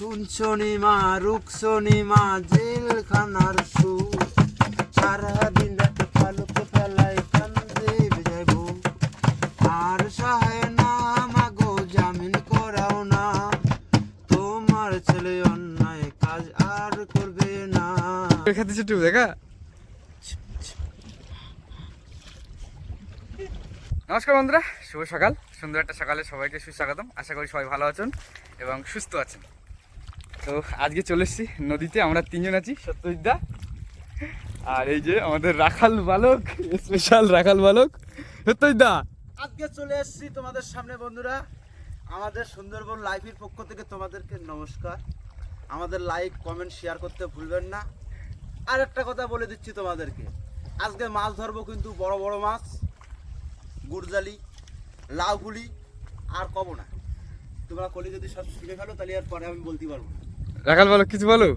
শুনছনি মা রুকছনি মা, জেলখানার সুর। সারাদিন রাতে পালকে ফেলাই কান্দে বেজাইব। আর সহায় না মাগো জামিন করাও না। তোমার ছেলে অন্যায় কাজ আর করবে না। খাতে ছুটু দেখা? নমস্কার বন্ধুরা, শুভ সকাল। সুন্দর একটা সকালে সবাইকে সুস্বাগতম। আশা করি সবাই ভালো আছেন এবং সুস্থ আছেন। তো আজকে চলে এসেছি নদীতে, আমরা তিনজন আছি সত্যজিৎদা আর এই যে আমাদের রাখাল বালক স্পেশাল রাখাল বালক সত্যজিৎদা আজকে চলে এসেছি তোমাদের সামনে বন্ধুরা। আমাদের সুন্দরবন লাইফের পক্ষ থেকে তোমাদেরকে নমস্কার। আমাদের লাইক কমেন্ট শেয়ার করতে ভুলবেন না। আর একটা কথা বলে দিচ্ছি তোমাদেরকে। আজকে মাছ ধরবো কিন্তু বড় বড় মাছ, গুড়জালি, লাউগুলি আর কব না তোমরা কলি যদি সব শিখে ফেলো, তাহলে আর পরে আমি বলতে পারব না। রাখাল বলো কিছু বলো?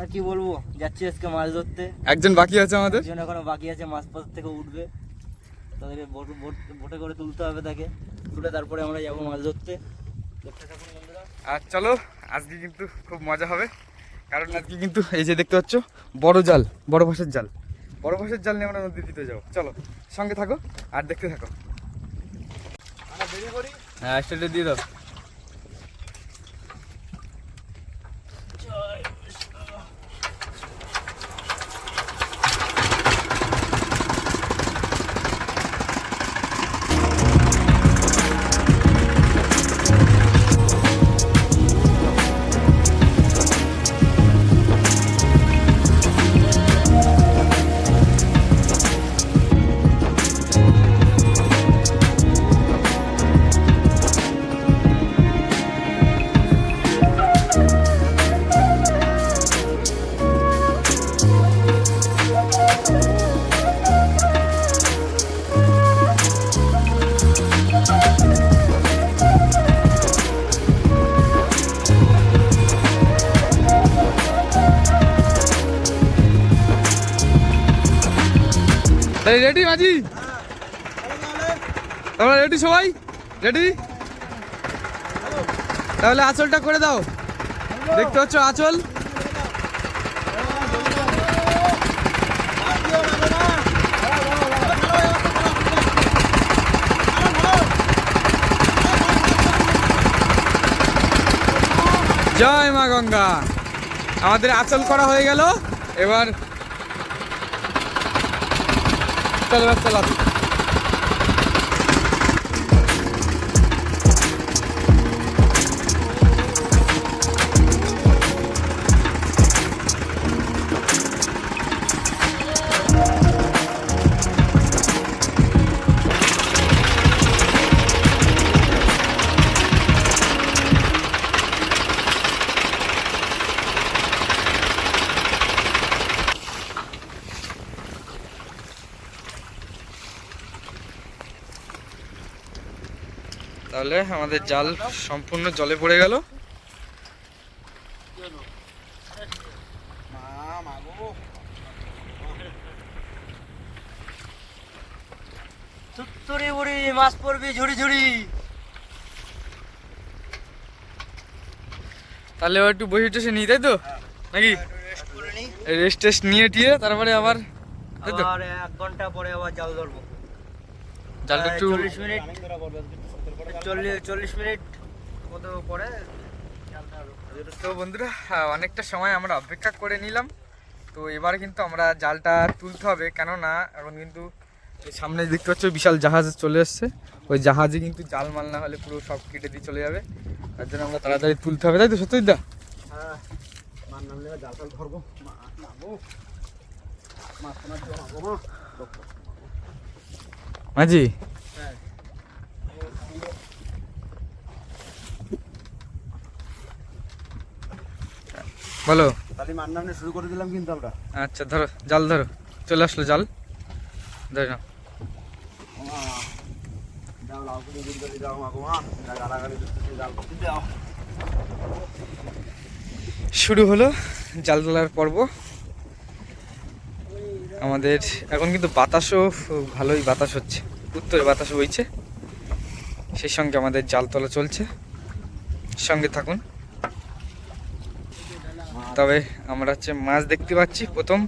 আর কি বলব? যাচ্ছি আজকে মাছ ধরতে। একজন বাকি আছে আমাদের? একজন এখনও বাকি আছে মাছ পথ থেকে উঠবে। তাদেরকে বোট করে তুলতে হবে তাকে। তুলে তারপরে আমরা যাব মাছ ধরতে। আর চলো আজকে কিন্তু খুব মজা হবে। কারণ আজকে কিন্তু এই যে দেখতে পাচ্ছ বড় জাল বড় ভাষের জাল। বড় ভাষের জাল নিয়ে আমরা নদীর দিতে যাব। চলো সঙ্গে থাকো আর দেখতে থাকো। হ্যাঁ স্টেটে দিয়ে দাও। রেডি মাঝি তোমরা রেডি সবাই? রেডি তাহলে আঁচলটা করে দাও। দেখতে পাচ্ছ আঁচল? জয় মা গঙ্গা। আমাদের আঁচল করা হয়ে গেল। এবার চল এবার চালাতে তাহলে আমাদের জাল সম্পূর্ণ জলে পড়ে গেল। তুত্তুরি বুড়ি মাছ পড়বি ঝুড়ি ঝুড়ি। তাহলে একটু বসে টসে নিই তাই তো? নাকি? রেস্ট টেস্ট নিয়ে টিয়ে তারপরে আবার আবার এক ঘণ্টা পরে আবার জাল ধরবো। জালটা একটু চল্লিশ মিনিট। চল্লিশ চল্লিশ মিনিট মতো পরে তো বন্ধুরা অনেকটা সময় আমরা অপেক্ষা করে নিলাম। তো এবার কিন্তু আমরা জালটা তুলতে হবে। কেননা এখন কিন্তু সামনে দেখতে পাচ্ছ বিশাল জাহাজ চলে এসছে। ওই জাহাজে কিন্তু জাল মাল না হলে পুরো সব কেটে দিয়ে চলে যাবে। তার জন্য আমরা তাড়াতাড়ি তুলতে হবে। তাই তো সত্যজিৎ হ্যাঁ মার নাম লেগে জাল টাল ধরবো মা মাগো মাছ তোমার জন্য মাগো মা মাঝি বলো। তাহলে শুরু করে দিলাম কিন্তু আমরা। আচ্ছা ধরো জাল ধরো। চলে আসলো জাল। ধরে শুরু হলো জাল তোলার পর্ব। আমাদের এখন কিন্তু বাতাসও ভালোই বাতাস হচ্ছে। উত্তরে বাতাস বইছে। সেই সঙ্গে আমাদের জাল তোলা চলছে। সঙ্গে থাকুন। তবে আমরা হচ্ছে মাছ দেখতে পাচ্ছি প্রথম।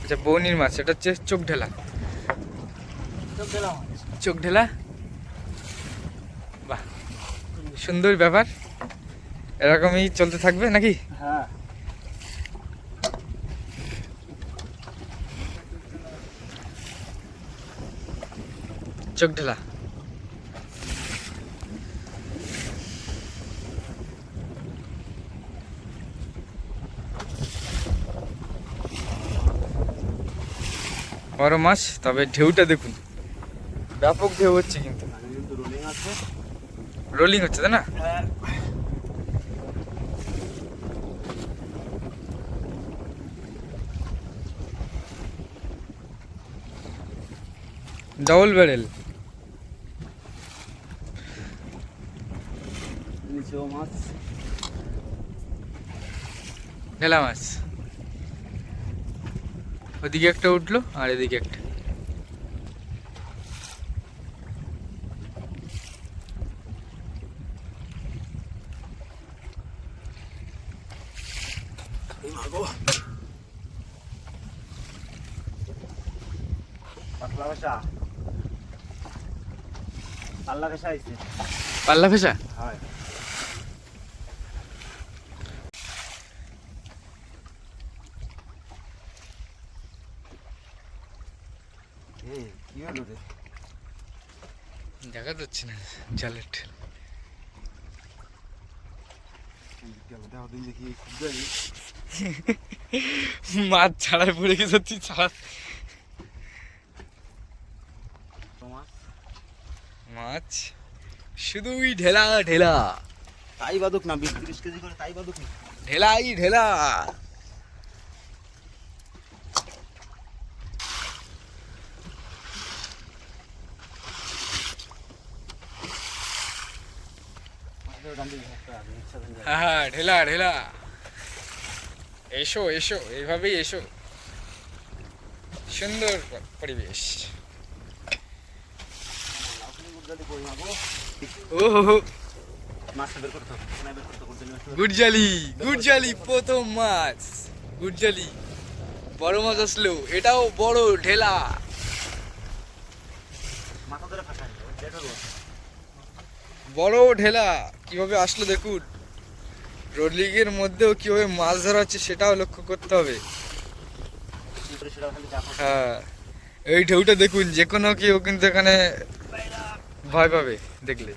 আচ্ছা বৌনির মাছ এটা হচ্ছে চোখ ঢেলা চোখ ঢেলা বাহ সুন্দর ব্যাপার। এরকমই চলতে থাকবে নাকি? হ্যাঁ। চোখ ঢেলা বড় মাছ তবে ঢেউটা দেখুন। ব্যাপক ঢেউ হচ্ছে কিন্তু। রোলিং হচ্ছে তাই না? ডবল ব্যারেল মাছ। ঢেলা মাছ। ওদিকে একটা উঠল আর এদিকে একটা। পাল্লা আইছে পাল্লা ফেসা হয় এই কি হলো রে দেখা যাচ্ছে না জালের ঠেল। মাছ ছাড়াই পড়ে গেছে তুই ছাড়া। মাছ? শুধুই ঢেলা ঢেলা। তাই বাদুক না বিশ তিরিশ কেজি করে তাই বাদুক না। ঢেলাই ঢেলা। হ্যাঁ ঢেলা ঢেলা। এসো এসো, এইভাবেই এসো। সুন্দর পরিবেশ। গুডজালি গুডজালি, প্রথম মাছ। গুডজালি, বড় মাছ আসলো, এটাও বড় ঢেলা। বড় ঢেলা, কীভাবে আসলো দেখুন। রোলিংয়ের মধ্যেও কীভাবে মাছ ধরা হচ্ছে সেটাও লক্ষ্য করতে হবে। হ্যাঁ এই ঢেউটা দেখুন, যে কোনো কেউ কিন্তু এখানে ভয় পাবে দেখলে।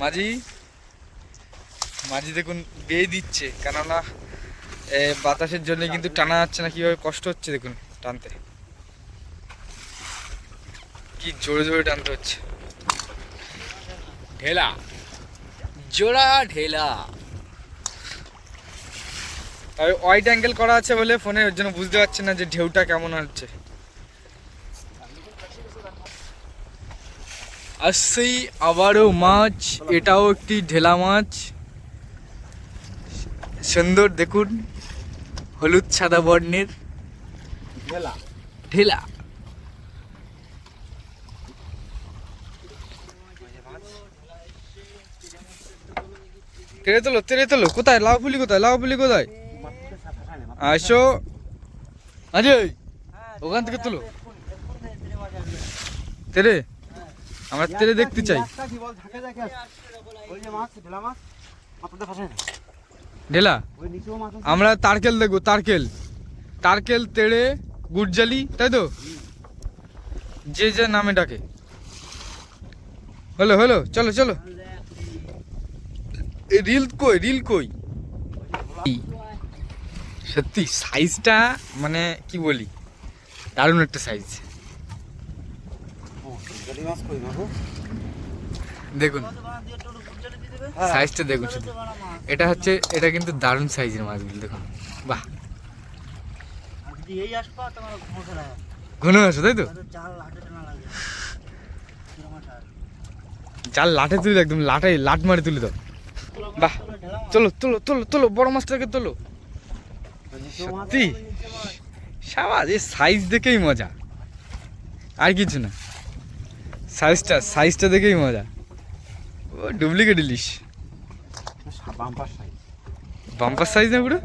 মাঝি মাঝি দেখুন বেয়ে দিচ্ছে, কেননা বাতাসের জন্য কিন্তু টানা যাচ্ছে না, কীভাবে কষ্ট হচ্ছে দেখুন টানতে। কি জোরে জোরে টানতে হচ্ছে। ঢেলা। জোড়া ঢেলা। তবে ওয়াইড অ্যাঙ্গেল করা আছে বলে ফোনে ওর জন্য বুঝতে পারছেন না যে ঢেউটা কেমন হচ্ছে। আসছেই আবারও মাছ এটাও একটি ঢেলা মাছ। সুন্দর দেখুন হলুদ সাদা বর্ণের। গেলা ঢেলা। তেরে তোলো তেরে তোলো। কোথায়? লাউ ফুলি কোথায়? লাউ ফুলি কোথায়? আসো অজয় ওখান থেকে তোলো। তেরে? আমরা তেরে দেখতে চাই। ঢেলা। আমরা তারকেল দেখব, তারকেল। তারকেল, তেড়ে, গুড়জালি, তাই তো? যে যে নামে ডাকে। হলো হলো, চলো চলো। রিল কই রিল কই? সত্যি সাইজটা মানে কি বলি? দারুণ একটা সাইজ দেখুন সাইজটা দেখুন শুধু। এটা হচ্ছে, এটা কিন্তু দারুণ সাইজের মাছগুলো, দেখুন। বাহ। ঘন আছে তাই তো? চাল লাঠে তুলে, একদম লাঠে লাট মারে তুলে দাও। বাহ চলো তোলো তোলো তোলো বড় মাছটাকে তোলো। সত্যি? সাবাস এই সাইজ দেখেই মজা। আর কিছু না। সাইজটা সাইজটা দেখেই মজা। ও ডুপ্লিকেট ইলিশ। বাম্পার সাইজ না পুরো?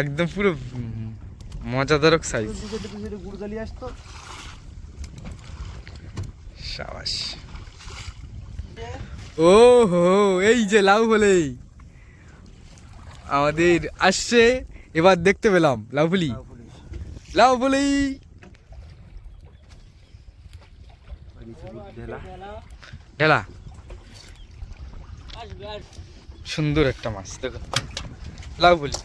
একদম পুরো মজাদারক সাইজ সাবাস। ও হো এই যে লাউ বলেই আমাদের আসছে এবার দেখতে পেলাম লাউ ফুলি লাউ বলেই ঢেলা। সুন্দর একটা মাছ দেখো। লাউ বলি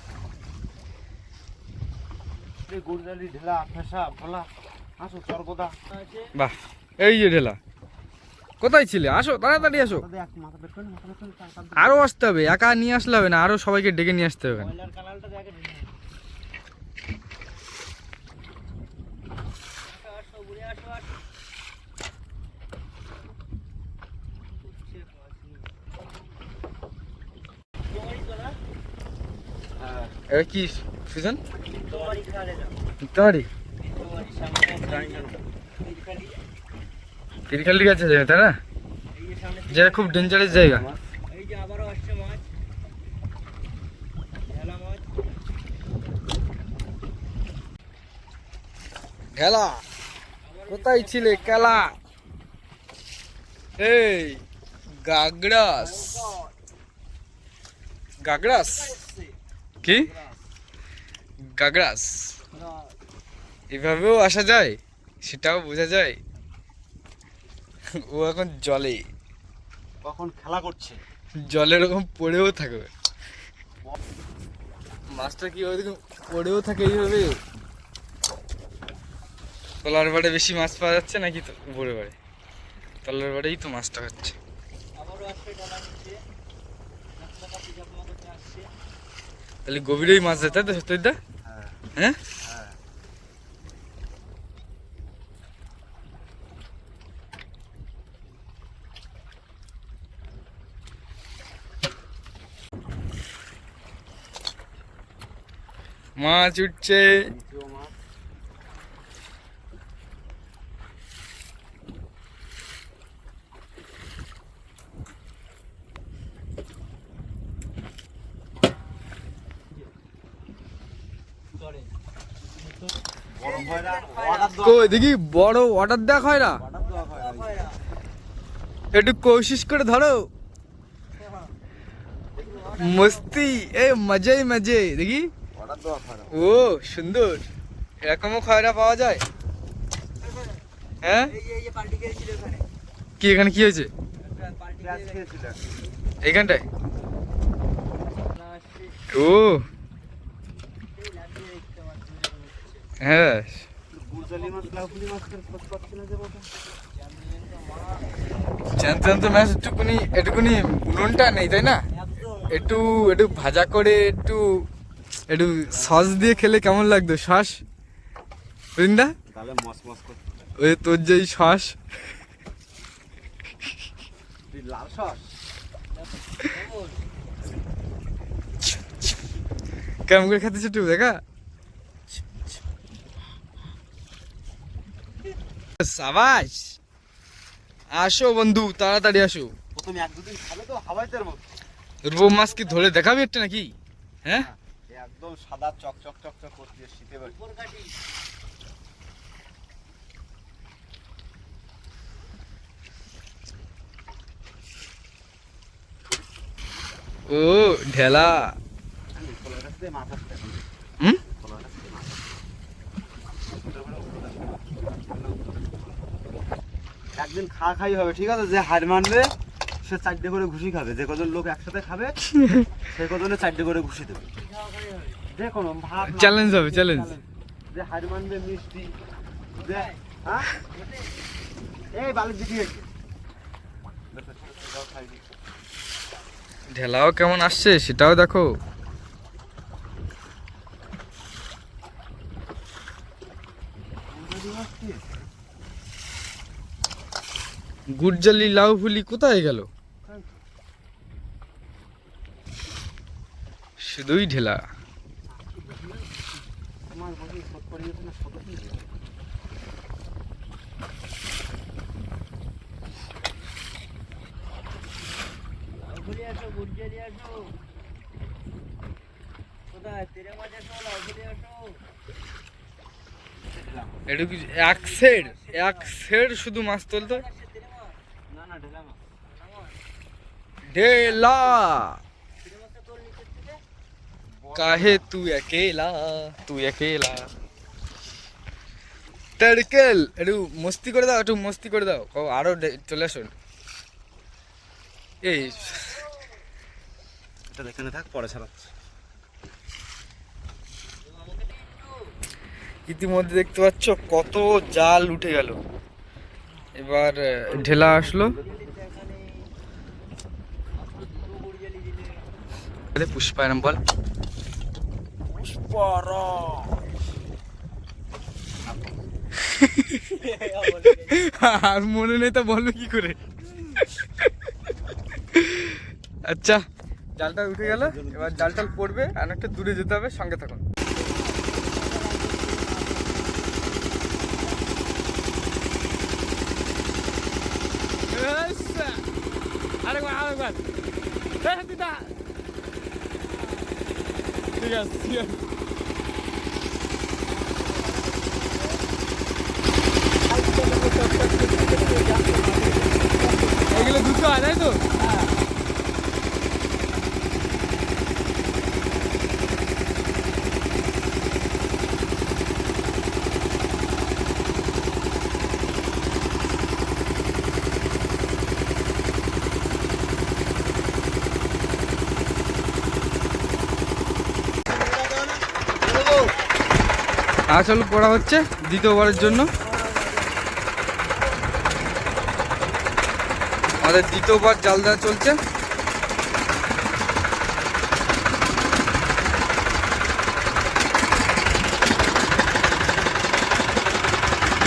বাহ এই যে ঢেলা। কোথায় ছিলে? আসো তাড়াতাড়ি আসো। আরও আসতে হবে একা নিয়ে আসলে হবে না আরও সবাইকে ডেকে নিয়ে আসতে হবে। কি সুজন? তোমারই তোমারই? কাছে যাবে তাই না? যেটা খুব ডেঞ্জারাস জায়গা। খেলা কোথায় ছিলে খেলা এই গাগড়াস গাগড়াস কি? গাগড়াস এভাবেও আসা যায় সেটাও বোঝা যায়। ও এখন জলে। কখন খেলা করছে? জলে এরকম পড়েও থাকবে। মাছটা কি ওইরকম পড়েও থাকে এইভাবে? তলার বাড়ে বেশি মাছ পাওয়া যাচ্ছে নাকি তো উপরে বাড়ে? তলার বাড়েই তো মাছটা হচ্ছে। তাহলে গভীরেই মাছ যায় তাই তো সত্যিদা হ্যাঁ হ্যাঁ হ্যাঁ মাছ উঠছে। কই, দেখি, বড় অর্ডার দেওয়া হয় না। একটু কোশিস করে ধরো। মস্তি, এ, মজাই মজে দেখি। ও, সুন্দর এরকমও খয়রা পাওয়া যায় হ্যাঁ কি, এখানে কি হয়েছে। এইখানটায় ও। হ্যাঁ গুড়জালি মাছ লাউপুলি মাছ কেন খোঁজ পাচ্ছি না যে বাবা? জ্যান্ত জ্যান্ত মাছ একটুকুনি একটুকুনি নুনটা নেই, তাই না একটু একটু ভাজা করে, একটু একটু সস দিয়ে খেলে কেমন লাগতো? শ্বাস বৃন্দা ওই তোর যেই শ্বাস লাল সস? কেমন? করে খেতে একটু দেখা? সাবাস! আসো বন্ধু তাড়াতাড়ি আসো। প্রথমে এক দুদিন খাবে তো হাওয়াইতের মতো। রূপ মাছ কি ধরে দেখাবি একটা নাকি? হ্যাঁ? একদম সাদা চক চক চক চক করছে শীতে ও ঢেলা। হুম? একদিন খা খাই হবে ঠিক আছে? যে হার মানবে সে চারটে করে ঘুষি খাবে। যে কজন লোক একসাথে খাবে সে কজনে চারটে করে ঘুষি দেবে। যে কোনো ভাত চ্যালেঞ্জ হবে চ্যালেঞ্জ যে হার মানবে মিষ্টি যে হ্যাঁ? এই বালির দিকে। ঢেলাও কেমন আসছে সেটাও দেখো। গুড়জালি লাউ ফুলি কোথায় গেল? শুধুই ঢেলা। আমার বলি শোধ করিয়েছে না শোধ আসো গুড়িয়ালি আসো। কোথায়? তেরে মাছ আসো লাউগুলি আসো। একটু কিছু- এক এক শুধু মাছ তুলতো? না না ঢেলা মাছ। ঢেলা মাছ ঢেলা তেরে মাছটা তোর নিচের থেকে কাহে তু একেলা তু একেলা তড়কেল একটু মস্তি করে দাও একটু মস্তি করে দাও কও আরও চলে আসুন এই এটা এখানে থাক পরে ছাড়াচ্ছি ইতিমধ্যে দেখতে পাচ্ছ কত জাল উঠে গেল এবার ঢেলা আসলো আরে পুষ্পায়নম বল আর মনে নেই তা বলবে কি করে? আচ্ছা জালটা উঠে গেল। এবার জালটা পড়বে আর একটা দূরে যেতে হবে সঙ্গে থাকুন। আরেকবার আরেকবার ঠিক আছে ঠিক আছে। এগুলো দুটো হয় তাই তো? আসল করা হচ্ছে দ্বিতীয়বারের জন্য। আমাদের দ্বিতীয়বার জাল দেওয়া চলছে।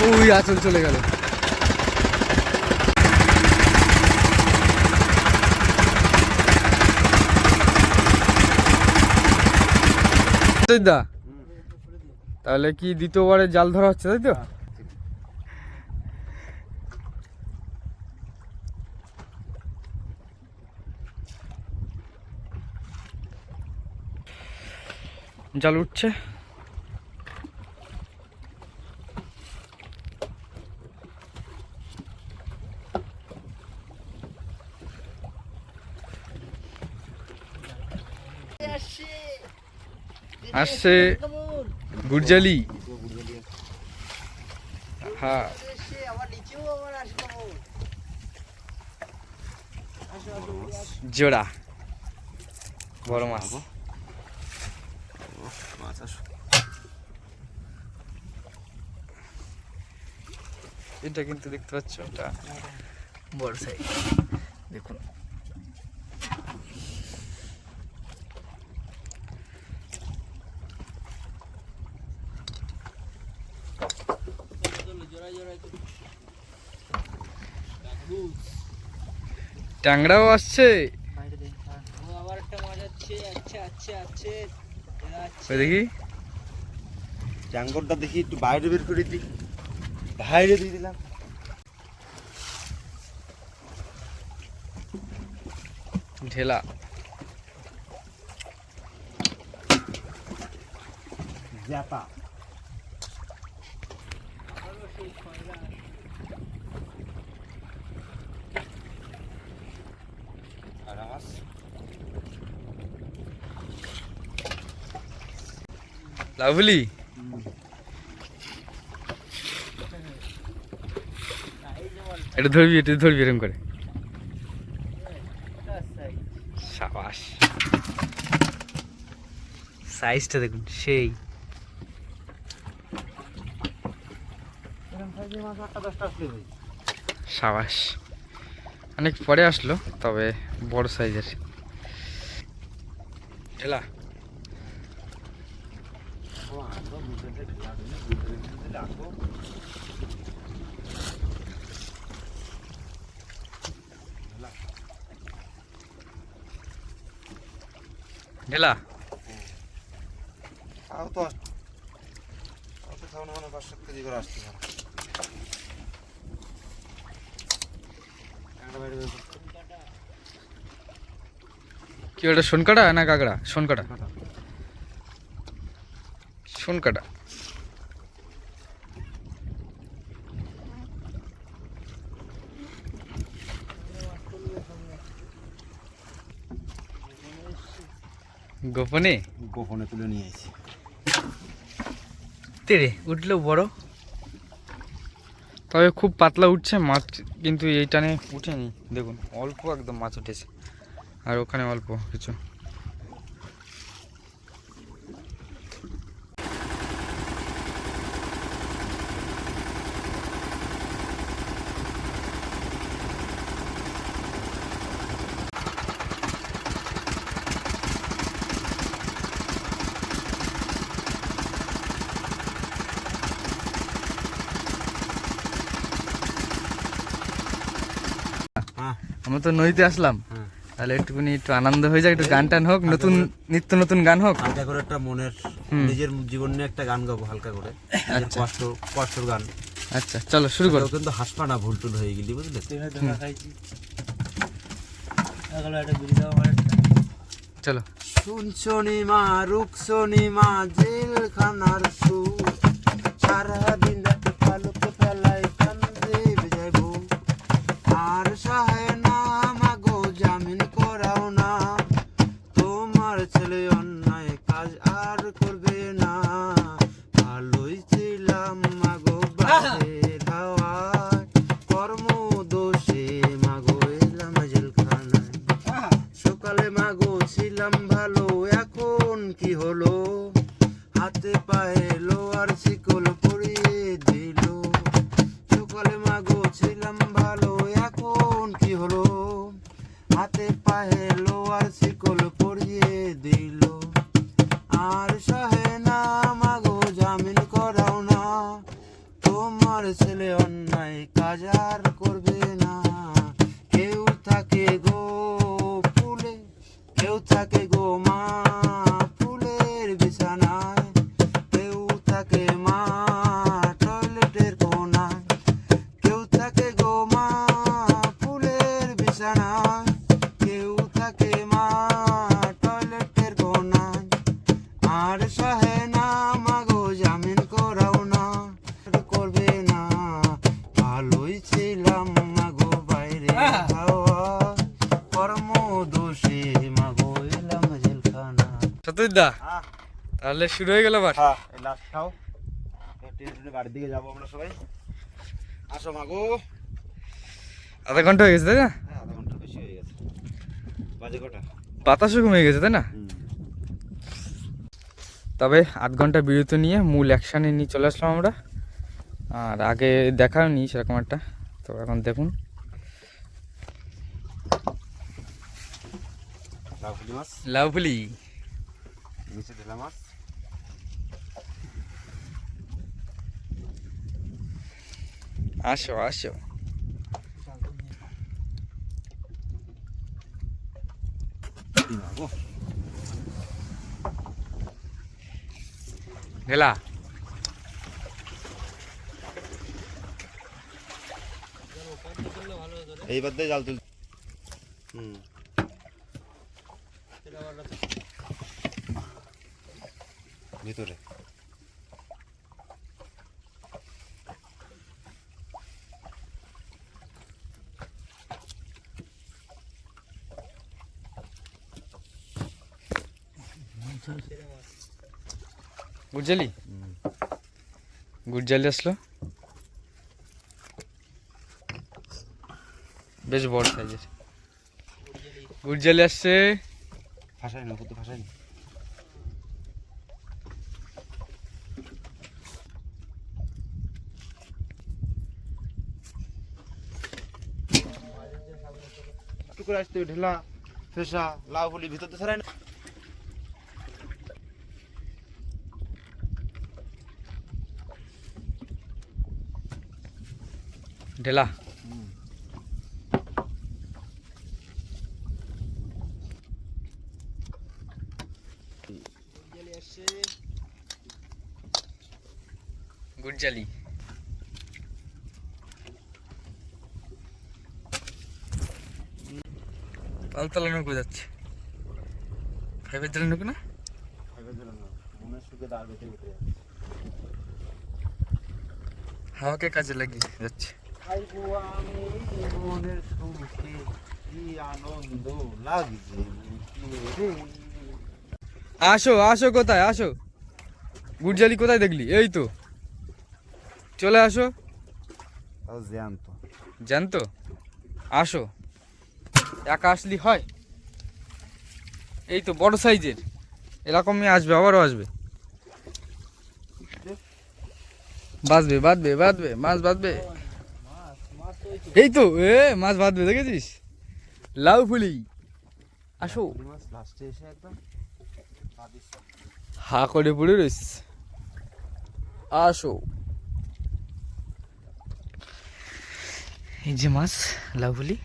ওই আচল চলে গেল। তাহলে কি দ্বিতীয়বারে জাল ধরা হচ্ছে, তাই তো? জাল উঠছে। আসছে গুরজালি। হ্যাঁ জোড়া। বড় মাছ। মাছ আসো এটা কিন্তু দেখতে পাচ্ছ এটা বড় সাইজ দেখুন। ট্যাংরাও আসছে আবার একটা মাছ আছে আচ্ছা আচ্ছা আছে ওই দেখি? ট্যাঙ্গরটা দেখি একটু বাইরে বের করে দিই। বাইরে দিয়ে দিলাম। ঢেলা। জ্যাপা। লাভলি এটা ধরবি এটা ধরবি এরকম করে সাবাস সাইজটা দেখুন সেই সাবাস অনেক পরে আসলো তবে বড় সাইজের ঠেলা ঢেলা তাও তো তাও তো খাওয়ানো মানে পাঁচ সাত কেজি করে আসতে পারে। কি ওটা সোনকাটা না কাকড়া? সোনকাটা। সোনকাটা গোপনে? গোপনে তুলে নিয়ে এসেছি তেরে উঠলেও বড়। তবে খুব পাতলা উঠছে মাছ কিন্তু এই টানে উঠেনি। দেখুন অল্প একদম মাছ উঠেছে। আর ওখানে অল্প কিছু হ্যাঁ আমরা তো নদীতে আসলাম। তাহলে একটুখানি একটু আনন্দ হয়ে যাক একটু গান টান হোক নতুন নিত্য নতুন গান হোক। হালকা করে একটা মনের নিজের জীবন নিয়ে একটা গান গাবো হালকা করে। কষ্ট কষ্টর গান। আচ্ছা চলো শুরু করো। কিন্তু হাসপা না ভুল টুল হয়ে গেলি বুঝলে? চলো। শুনছনি মা রুকছনি মা জেলখানার সুর। সত্যজিৎ তাহলে শুরু হয়ে গেল আবার? হ্যাঁ এই লাস্ট খাও বাড়ির দিকে যাব আমরা সবাই। আসো মাগো আধা ঘণ্টা হয়ে গেছে তাই না? হ্যাঁ আধা ঘণ্টা বেশি হয়ে গেছে। বাজে কটা? বাতাসও কমে গেছে তাই না? তবে আধ ঘণ্টা বিরতি নিয়ে মূল অ্যাকশানে নিয়ে চলে আসলাম আমরা। আর আগে দেখাও নি সেরকম একটা। তো এখন দেখুন। মাছ? লাভলি নিচে ঢেলা মাছ আসো আসো। ঢেলা এইবার দিয়ে জাল তুল হুম। ভিতরে। গুড়জালি? গুড়জালি আসলো? বেশ বড় সাইজের গুড়জালি আসছে। ফাঁসাই না কত ফাঁসাই না একটু করে আসতে ঢেলা ফেসা লাউ বলি ভিতর তো ছাড়াই না। ঢেলা। গুড়জালি পালতলা নৌকো যাচ্ছে। ফাইভের জালে ঢুকে না? হাওয়াকে কাজে লাগিয়ে যাচ্ছে। আসো আসো কোথায়? আসো। গুড়জালি কোথায় দেখলি? এই তো। চলে আসো। তাও জ্যান্ত। জানতো আসো। একা আসলি হয়? এই তো বড় সাইজের। এরকমই আসবে, আবারও আসবে। বাঁচবে বাঁধবে বাঁধবে, মাছ বাঁধবে। এই তো, এ, মাছ বাঁধবে, দেখেছিস? লাউ ফুলি। আসো। হা করে পড়ে রয়েছিস আসো। এই যে মাছ, লাউ ফুলি।